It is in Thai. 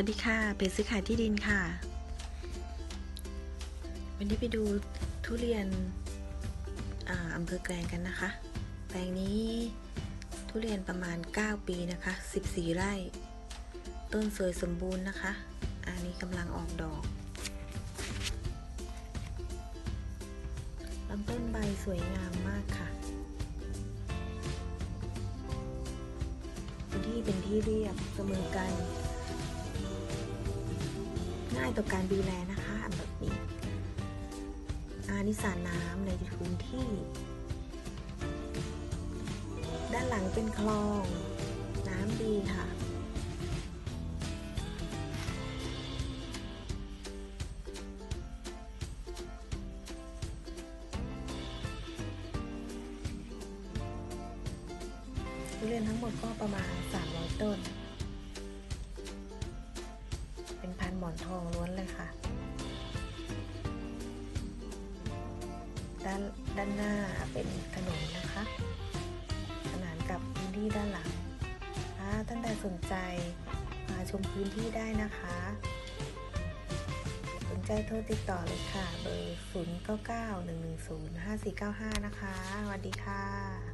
วัสดีค่ะ เพจซื้อขายที่ดินค่ะ วันนี้ไปดูทุเรียนอาอำเภอแกลงกันนะคะ แปลงนี้ทุเรียนประมาณ 9 ปีนะคะ 14 ไร่ ต้นสวยสมบูรณ์นะคะ อันนี้กำลังออกดอกลำต้นใบสวยงามมากค่ะพื้นที่เป็นที่เรียบเสมอกัน ง่ายต่อการดูแลนะคะแบบนี้อานิสาน้ำในพื้นที่ ด้านหลังเป็นคลอง น้ำดีค่ะทุเรียนทั้งหมดก็ประมาณ 300 ต้น อนทองล้วนเลยค่ะ ด้านด้านหน้าเป็นถนนนะคะ ขนานกับพื้นที่ด้านหลังถ้าท่านใดสนใจมาชมพื้นที่ได้นะคะ สนใจโทรติดต่อเลยค่ะ เบอร์ 0 9 9 1 1 0 5 4 9 5 นะคะสวัสดีค่ะ